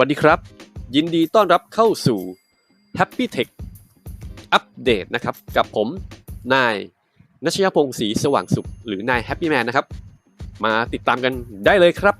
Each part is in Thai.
วัสดีครับ ยินดีต้อนรับเข้าสู่ Happy Tech อัปเดตนะครับ กับผม นายนัชยพงศ์ศรีสว่างสุข หรือนาย Happy Man นะครับ มาติดตามกันได้เลยครับ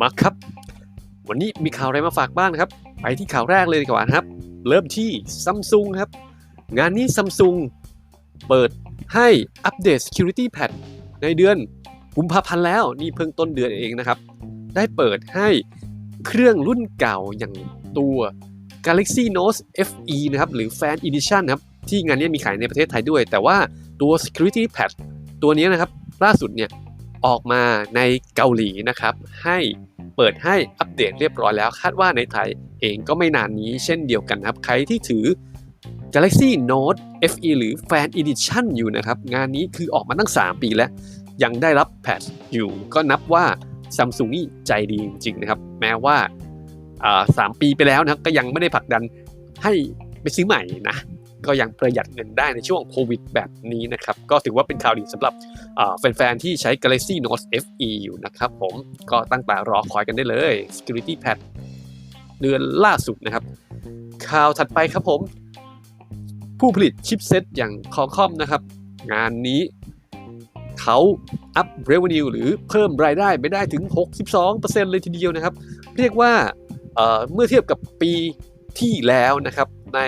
มาครับ วันนี้มีข่าวอะไรมาฝากบ้างนะครับ ไปที่ข่าวแรกเลยดีกว่านครับ เริ่มที่ซัมซุงครับ งานนี้ซัมซุงเปิดให้อัปเดต Security Patch ในเดือนกุมภาพันธ์แล้วนี่เพิ่งต้นเดือนเองนะครับ ได้เปิดให้เครื่องรุ่นเก่าอย่างตัว Galaxy Note FE นะครับ หรือ Fan Edition นะครับ ที่งานนี้มีขายในประเทศไทยด้วย แต่ว่าตัว Security Patch ตัวนี้นะครับ ล่าสุดเนี่ย ออกมาในเกาหลีนะครับ ให้ เปิดให้อัปเดตเรียบร้อยแล้ว คาดว่าในไทยเองก็ไม่นานนี้เช่นเดียวกันครับ ใครที่ถือ Galaxy Note FE หรือ Fan Edition อยู่นะครับ งานนี้คือออกมาตั้ง 3 ปีแล้ว ยังได้รับแพทอยู่ ก็นับว่าซัมซุงนี่ใจดีจริงๆนะครับ แม้ว่าาสามปีไปแล้วนะครับก็ยังไม่ได้ผลักดันให้ไปซื้อใหม่นะ ก็ยังประหยัดเงินได้ในช่วงโควิดแบบนี้นะครับก็ถือว่าเป็นข่าวดีสำหรับแฟนๆ ที่ใช้ Galaxy Note FE อยู่นะครับผมก็ตั้งแต่รอคอยกันได้เลย Security Patch เดือนล่าสุดนะครับ ข่าวถัดไปครับผม ผู้ผลิตชิปเซตอย่างคอคอมนะครับ งานนี้เขาอัพ revenue หรือเพิ่มรายได้ไปได้ถึง 62%เลยทีเดียวนะครับ เรียกว่าเเมื่อเทียบกับปีที่แล้วนะครับใน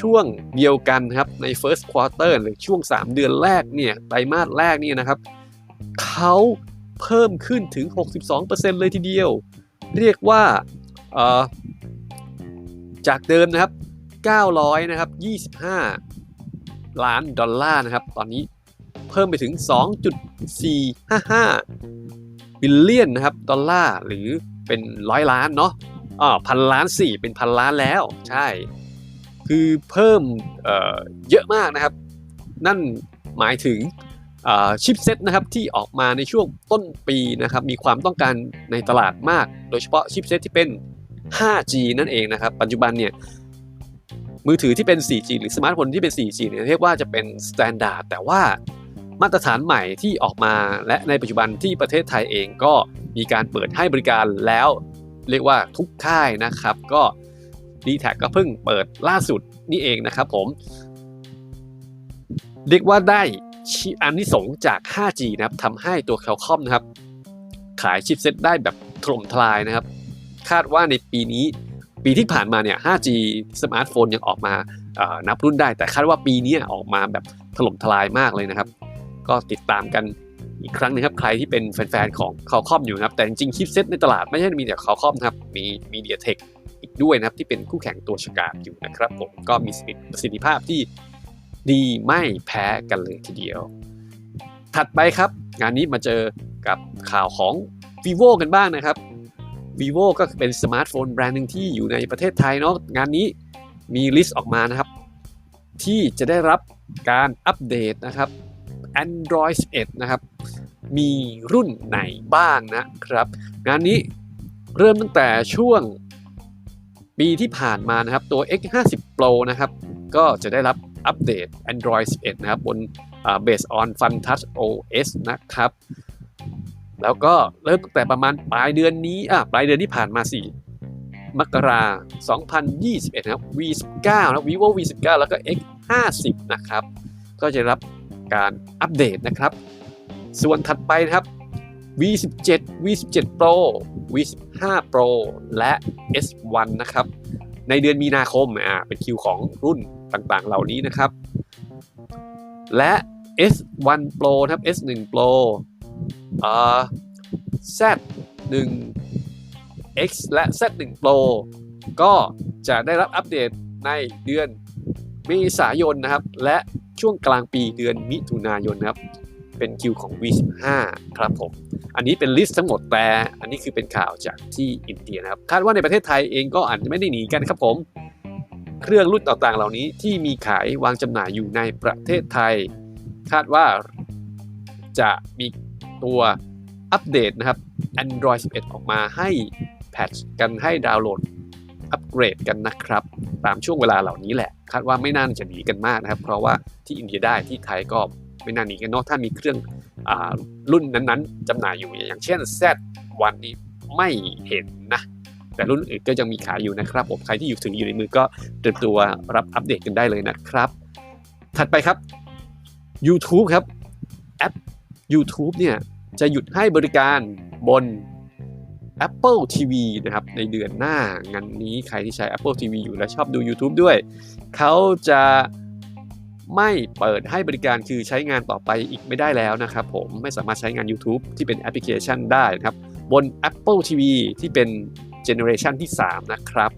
ช่วงเดียวกันครับใน first quarter หรือช่วง 3 เดือนแรกเนี่ยไตรมาสแรกเนี่ยนะครับเขาเพิ่มขึ้นถึง 62%เลยทีเดียว เรียกว่าจากเดิมนะครับ 900 นะครับ 25 ล้านดอลลาร์นะครับ ตอนนี้เพิ่มไปถึง 2.455 บิลเลียนนะครับ ดอลลาร์ หรือเป็นร้อยล้านเนาะอ่าพันล้านสี่เป็นพันล้านแล้ว ใช่ คือเพิ่มเเยอะมากนะครับ นั่นหมายถึงชิปเซ็ตนะครับที่ออกมาในช่วงต้นปีนะครับมีความต้องการในตลาดมาก โดยเฉพาะชิปเซ็ตที่เป็น 5G นั่นเองนะครับ ปัจจุบันเนี่ยมือถือที่เป็น 4G หรือสมาร์ทโฟนที่เป็น 4G เนี่ยเรียกว่าจะเป็นสแตนดาร์ดแต่ว่ามาตรฐานใหม่ที่ออกมาและในปัจจุบันที่ประเทศไทยเองก็มีการเปิดให้บริการแล้ว เรียกว่าทุกค่ายนะครับ ก็ d t แทก็เพิ่งเปิดล่าสุดนี่เองนะครับผม เรียกว่าได้อันนี้สงจาก 5G นะครับทำให้ตัวแคลคอมนะครับ ขายชิปเซ็ตได้แบบถล่มทลายนะครับ คาดว่าในปีนี้ปีที่ผ่านมาเนี่ย 5G สมาร์ทโฟนยังออกมานับรุ่นได้ แต่คาดว่าปีนี้ออกมาแบบถล่มทลายมากเลยนะครับ ก็ติดตามกันอีกครั้งนึงครับ ใครที่เป็นแฟนๆ ของคอคอมอยู่นะครับ แต่จริงๆ ชิปเซ็ตในตลาดไม่ใช่มีแต่คอคอมครับ มีมีเดียเทค อีกด้วยนะครับที่เป็นคู่แข่งตัวฉกาจอยู่นะครับผมก็มีประสิทธิภาพที่ดีไม่แพ้กันเลยทีเดียว ถัดไปครับ งานนี้มาเจอกับข่าวของ vivo กันบ้างนะครับ vivo ก็เป็นสมาร์ทโฟนแบรนด์หนึ่งที่อยู่ในประเทศไทยเนาะงานนี้มีลิสต์ออกมานะครับ ที่จะได้รับการอัปเดตนะครับ Android 11 นะครับ มีรุ่นไหนบ้างนะครับ งานนี้เริ่มตั้งแต่ช่วง ปีที่ผ่านมานะครับตัว X50 Pro นะครับก็จะได้รับอัปเดต Android 11 นะครับบน based on Fun Touch OS นะครับ แล้วก็เริ่มตั้งแต่ประมาณปลายเดือนนี้อะปลายเดือนที่ผ่านมาสิมกรา2021 นะครับ V19 นะ vivo V19 แล้วก็ X50 นะครับ ก็จะรับการอัปเดตนะครับ ส่วนถัดไปนะครับ V17 V17 Pro V15 Pro และ S1 นะครับ ในเดือนมีนาคมอ่าเป็นคิวของรุ่นต่างๆ เหล่านี้นะครับ และ S1 Pro นะครับ S1 Pro อ่า Z1 X และ Z1 Pro ก็จะได้รับอัปเดตในเดือนเมษายนนะครับ และช่วงกลางปีเดือนมิถุนายนนะครับ เป็นคิวของ V15 ครับผม อันนี้เป็นลิสต์ทั้งหมดแต่อันนี้คือเป็นข่าวจากที่อินเดียนะครับ คาดว่าในประเทศไทยเองก็อาจจะไม่ได้หนีกันครับผม เครื่องรุ่นต่างๆ เหล่านี้ที่มีขายวางจำหน่ายอยู่ในประเทศไทย คาดว่าจะมีตัวอัปเดตนะครับ Android 11 ออกมาให้แพทช์กันให้ดาวน์โหลดอัปเกรดกันนะครับ ตามช่วงเวลาเหล่านี้แหละ คาดว่าไม่น่าจะหนีกันมากนะครับ เพราะว่าที่อินเดียได้ที่ไทยก็ ไม่น่าหนีกันเนาะถ้ามีเครื่องอรุ่นนั้นๆจำหน่ายอยู่อย่างเช่น Z1 นี้ไม่เห็นนะ แต่รุ่นอื่นก็ยังมีขายอยู่นะครับผมใครที่อยู่ถึงอยู่ในมือก็เตรียมตัวรับอัปเดตกันได้เลยนะครับ ถัดไปครับ YouTube ครับแอป YouTube เนี่ยจะหยุดให้บริการบน Apple TV นะครับในเดือนหน้างานนี้ใครที่ใช้ Apple TV อยู่และชอบดู YouTube ด้วย เขาจะ ไม่เปิดให้บริการคือใช้งานต่อไปอีกไม่ได้แล้วนะครับผมไม่สามารถใช้งาน YouTube ที่เป็นแอปพลิเคชันได้นะครับ บน Apple TV ที่เป็นเจเนอเรชันที่ 3 นะครับ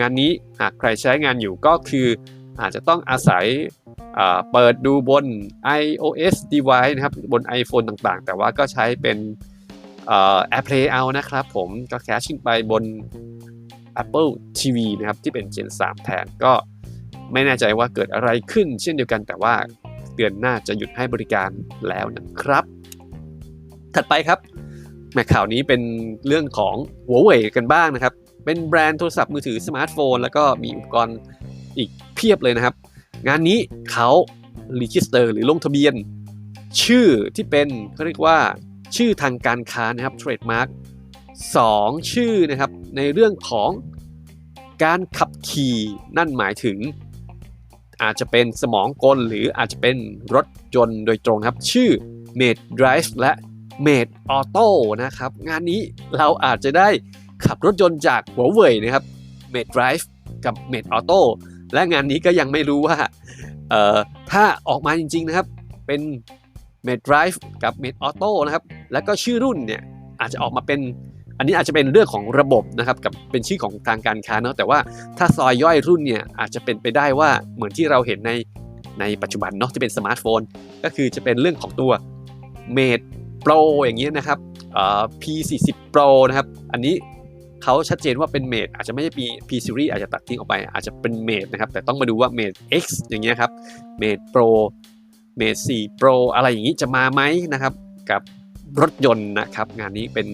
งานนี้หากใครใช้งานอยู่ก็คืออาจจะต้องอาศัยเปิดดูบน iOS device นะครับ บน iPhone ต่างๆ แต่ว่าก็ใช้เป็น AirPlay เอานะครับผมก็แคชชิ่งไปบน Apple TV นะครับ ที่เป็น Gen 3 แทนก็ ไม่แน่ใจว่าเกิดอะไรขึ้น เช่นเดียวกันแต่ว่าเดือนหน้าจะหยุดให้บริการแล้วนะครับ ถัดไปครับแม่ข่าวนี้เป็นเรื่องของหัวเว่ยกันบ้างนะครับ เป็นแบรนด์โทรศัพท์มือถือสมาร์ทโฟน แล้วก็มีอุปกรณ์อีกเพียบเลยนะครับ งานนี้เขารีจิสเตอร์หรือลงทะเบียน ชื่อที่เป็นเขาเรียกว่าชื่อทางการค้านะครับเทรดมาร์กสองชื่อนะครับในเรื่องของการขับขี่นั่นหมายถึง อาจจะเป็นสมองกลหรืออาจจะเป็นรถยนต์โดยตรงครับ ชื่อ Made Drive และ Made Auto นะครับ งานนี้เราอาจจะได้ขับรถยนต์จากหัวเว่ยนะครับ Made Drive กับ Made Auto และงานนี้ก็ยังไม่รู้ว่าถ้าออกมาจริง ๆ นะครับ เป็น Made Drive กับ Made Auto นะครับ แล้วก็ชื่อรุ่นเนี่ยอาจจะออกมาเป็น อันนี้อาจจะเป็นเรื่องของระบบนะครับกับเป็นชื่อของทางการค้าเนาะแต่ว่าถ้าซอยย่อยรุ่นเนี่ยอาจจะเป็นไปได้ว่าเหมือนที่เราเห็นในในปัจจุบันเนาะที่เป็นสมาร์ทโฟน ก็คือจะเป็นเรื่องของตัว Mate Pro อย่างเงี้ยนะครับ P40 Pro นะครับ อันนี้เขาชัดเจนว่าเป็น Mate อาจจะไม่ใช่ P P Series อาจจะตัดทิ้งออกไป อาจจะเป็น Mate นะครับ แต่ต้องมาดูว่า Mate X อย่างเงี้ยครับ Mate Pro Mate 4 Pro อะไรอย่างนี้จะมาไหมนะครับ กับรถยนต์นะครับ งานนี้เป็น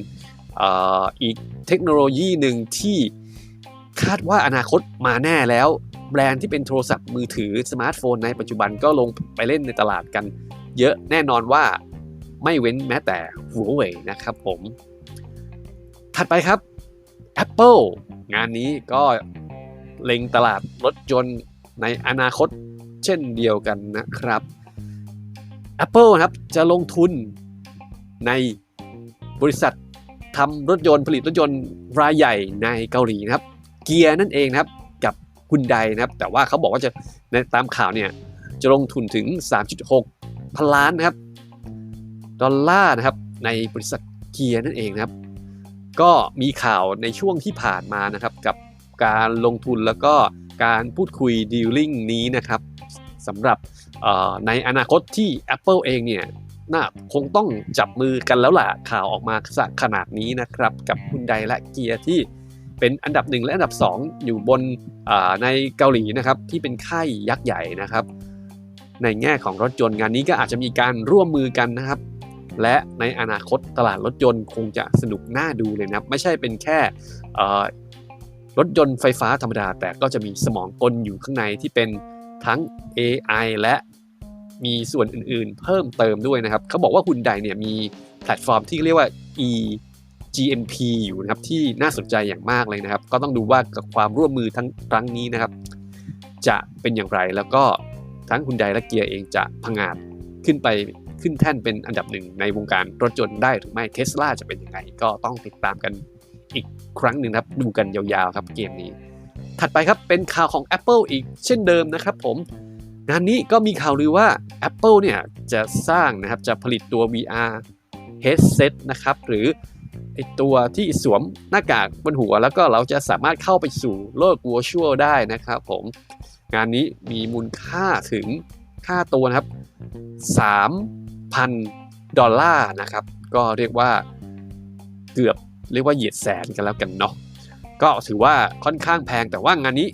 อีกเทคโนโลยีหนึ่งที่คาดว่าอนาคตมาแน่แล้ว แบรนด์ที่เป็นโทรศัพท์มือถือสมาร์ทโฟนในปัจจุบันก็ลงไปเล่นในตลาดกัน เยอะแน่นอนว่าไม่เว้นแม้แต่หัวเว่ยนะครับผม ถัดไปครับ Apple งานนี้ก็เล็งตลาดรถยนต์ในอนาคตเช่นเดียวกันนะครับ Apple ครับจะลงทุนในบริษัท ทำรถยนต์ผลิตรถยนต์รายใหญ่ในเกาหลีนะครับ เกียร์นั่นเองนะครับกับคุณไดนะครับ แต่ว่าเขาบอกว่าจะในตามข่าวเนี่ยจะลงทุนถึง 3.6 พันล้านนะครับ ดอลลาร์นะครับในบริษัทเกียร์นั่นเองนะครับ ก็มีข่าวในช่วงที่ผ่านมานะครับ กับการลงทุนแล้วก็การพูดคุยดีลลิ่งนี้นะครับสำหรับในอนาคตที่ Apple เองเนี่ย น่าคงต้องจับมือกันแล้วล่ะข่าวออกมาขนาดนี้นะครับ กับคุณไดและเกียร์ที่เป็นอันดับหนึ่งและอันดับ 2 อยู่บนในเกาหลีนะครับที่เป็นค่ายยักษ์ใหญ่นะครับ ในแง่ของรถยนต์งานนี้ก็อาจจะมีการร่วมมือกันนะครับ และในอนาคตตลาดรถยนต์คงจะสนุกน่าดูเลยนะครับ ไม่ใช่เป็นแค่รถยนต์ไฟฟ้าธรรมดา แต่ก็จะมีสมองกลอยู่ข้างในที่เป็นทั้ง AI และ มีส่วนอื่นๆ เพิ่มเติมด้วยนะครับเขาบอกว่าคุณไดเนี่ยมีแพลตฟอร์มที่เรียกว่า e GNP อยู่นะครับที่น่าสนใจอย่างมากเลยนะครับ ก็ต้องดูว่ากับความร่วมมือทั้งครั้งนี้นะครับ จะเป็นอย่างไรแล้วก็ทั้งคุณไดและเกียร์เองจะพังงาดขึ้นไปขึ้นแท่นเป็นอันดับหนึ่งในวงการรถยนต์ได้หรือไม่เทสลาจะเป็นยังไง ก็ต้องติดตามกันอีกครั้งหนึ่งครับดูกันยาวๆครับเกมนี้ ถัดไปครับเป็นข่าวของ Apple อีกเช่นเดิมนะครับผม งานนี้ก็มีข่าวลือว่า Apple เนี่ยจะสร้างนะครับจะผลิตตัว VR headset นะครับหรือไอตัวที่สวมหน้ากากบนหัว แล้วก็เราจะสามารถเข้าไปสู่โลก virtual ได้นะครับผม งานนี้มีมูลค่าถึงค่าตัวนะครับ 3,000 ดอลลาร์นะครับ ก็เรียกว่าเกือบเรียกว่าเหยียดแสนกันแล้วกันเนาะก็ถือว่าค่อนข้างแพงแต่ว่างานนี้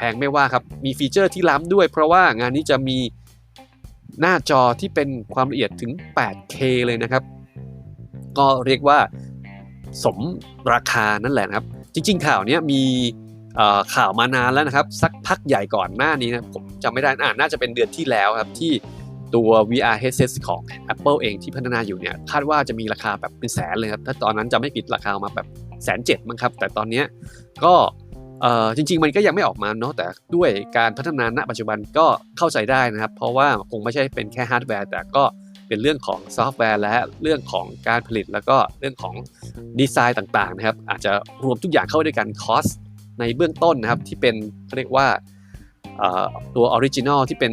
พงไม่ว่าครับ มีฟีเจอร์ที่ล้ำด้วย เพราะว่างานนี้จะมีหน้าจอที่เป็นความละเอียดถึง 8K เลยนะครับ ก็เรียกว่าสมราคานั่นแหละนะครับ จริง ๆ ข่าวนี้มีข่าวมานานแล้วนะครับ สักพักใหญ่ก่อนหน้านี้นะผมจำไม่ได้อ่าน่าจะเป็นเดือนที่แล้วครับที่ตัว VR headset ของ Apple เองที่พัฒนาอยู่เนี่ยคาดว่าจะมีราคาแบบเป็นแสนเลยครับ ถ้าตอนนั้นจะไม่ผิดราคาออกมาแบบแสนเจ็ดมั้งครับ แต่ตอนนี้ก็ เอ่อจริง ๆ มันก็ยังไม่ออกมาเนาะแต่ด้วยการพัฒนาณปัจจุบันก็เข้าใจได้นะครับ เพราะว่าคงไม่ใช่เป็นแค่ฮาร์ดแวร์ แต่ก็เป็นเรื่องของซอฟต์แวร์ และเรื่องของการผลิตแล้วก็เรื่องของดีไซน์ต่างๆนะครับ อาจจะรวมทุกอย่างเข้าด้วยกันคอสในเบื้องต้นนะครับที่เป็นเขาเรียกว่าตัวออริจินอลที่เป็น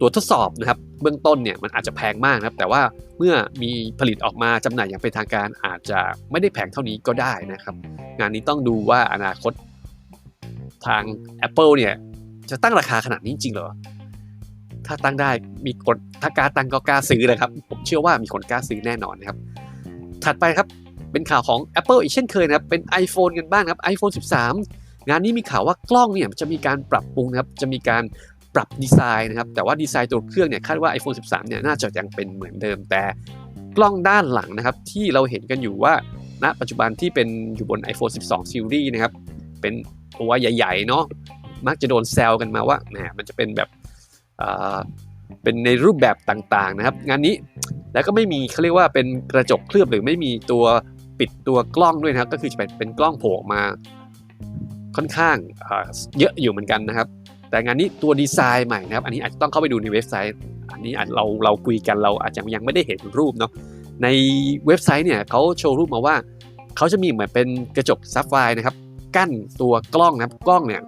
ตัวทดสอบนะครับ เบื้องต้นเนี่ยมันอาจจะแพงมากนะครับ แต่ว่าเมื่อมีผลิตออกมาจำหน่ายอย่างเป็นทางการอาจจะไม่ได้แพงเท่านี้ก็ได้นะครับ งานนี้ต้องดูว่าอนาคตทาง Apple เนี่ยจะตั้งราคาขนาดนี้จริงเหรอ ถ้าตั้งได้มีคนถ้ากล้าตั้งก็กล้าซื้อเลยครับ ผมเชื่อว่ามีคนกล้าซื้อแน่นอนนะครับ ถัดไปครับเป็นข่าวของ Apple อีกเช่นเคยนะครับ เป็น iPhone กันบ้างครับ iPhone 13 งานนี้มีข่าวว่ากล้องเนี่ยจะมีการปรับปรุงนะครับ จะมีการ ปรับดีไซน์นะครับ แต่ว่าดีไซน์ตัวเครื่องเนี่ยคาดว่า iPhone 13 เนี่ยน่าจะยังเป็นเหมือนเดิม แต่กล้องด้านหลังนะครับ ที่เราเห็นกันอยู่ว่าณปัจจุบันที่เป็นอยู่บน iPhone 12 Series นะครับ เป็นตัวใหญ่ๆเนาะมักจะโดนแซวกันมาว่าแหมมันจะเป็นแบบเป็นในรูปแบบต่างๆนะครับ งานนี้แล้วก็ไม่มีเขาเรียกว่าเป็นกระจกเคลือบหรือไม่มีตัวปิดตัวกล้องด้วยนะครับ ก็คือจะเป็นเป็นกล้องโผล่ออกมาค่อนข้างเยอะอยู่เหมือนกันนะครับ แต่งานนี้ตัวดีไซน์ใหม่นะครับ อันนี้อาจจะต้องเข้าไปดูในเว็บไซต์ อันนี้อาจเราเราคุยกันเราอาจจะยังไม่ได้เห็นรูปเนาะ ในเว็บไซต์เนี่ยเขาโชว์รูปมาว่าเขาจะมีเหมือนเป็นกระจกซับไฟนะครับ กั้นตัวกล้องนะครับ กล้องเนี่ย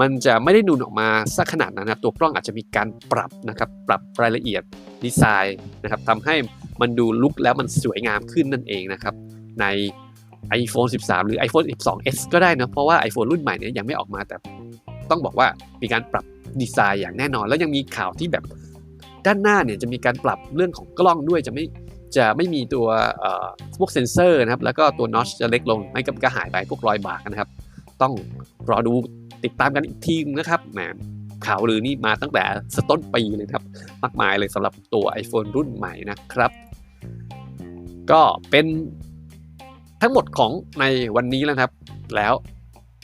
มันจะไม่ได้นูนออกมาสักขนาดนั้นนะครับ ตัวกล้องอาจจะมีการปรับนะครับ ปรับรายละเอียดดีไซน์นะครับทำให้มันดูลุกแล้วมันสวยงามขึ้นนั่นเองนะครับ ใน iPhone 13 หรือ iPhone 12s ก็ได้นะเพราะว่า iPhone รุ่นใหม่เนี่ยยังไม่ออกมาแต่ ต้องบอกว่ามีการปรับดีไซน์อย่างแน่นอน แล้วยังมีข่าวที่แบบด้านหน้าเนี่ยจะมีการปรับเรื่องของกล้องด้วยจะไม่จะไม่มีตัวเอ่อพวกเซนเซอร์นะครับแล้วก็ตัวนอชจะเล็กลงไม่ก็ก็หายไปพวกรอยบากนะครับ ต้องรอดูติดตามกันอีกทีนะครับแหมข่าวลือนี่มาตั้งแต่สต้นปีเลยครับมากมายเลยสำหรับตัว iPhone รุ่นใหม่นะครับ ก็เป็นทั้งหมดของในวันนี้แล้วครับ แล้ว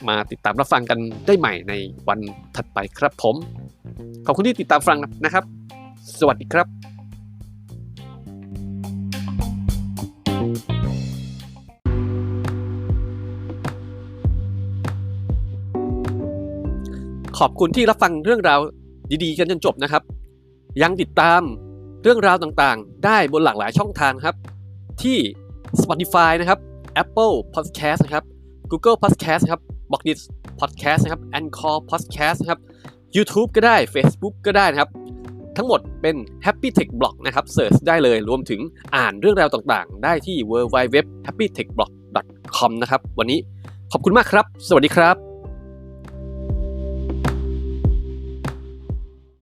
มาติดตามรับฟังกันได้ใหม่ในวันถัดไปครับผม ขอบคุณที่ติดตามฟังนะครับ สวัสดีครับขอบคุณที่รับฟังเรื่องราวดีๆ กันจนจบนะครับ ยังติดตามเรื่องราวต่างๆ ได้บนหลากหลายช่องทางครับ ที่ Spotify นะครับ Apple Podcast นะครับ Google Podcast ครับ บ็อกดิสพอดแคสต์นะครับแอนคอร์พอดแคสต์นะครับ YouTube ก็ได้ Facebook ก็ได้นะครับ ทั้งหมดเป็น Happy Tech Blog นะครับเสิร์ชได้เลยรวมถึงอ่านเรื่องราวต่างๆ ได้ที่ www.happytechblog.com นะครับ วันนี้ขอบคุณมากครับ สวัสดีครับ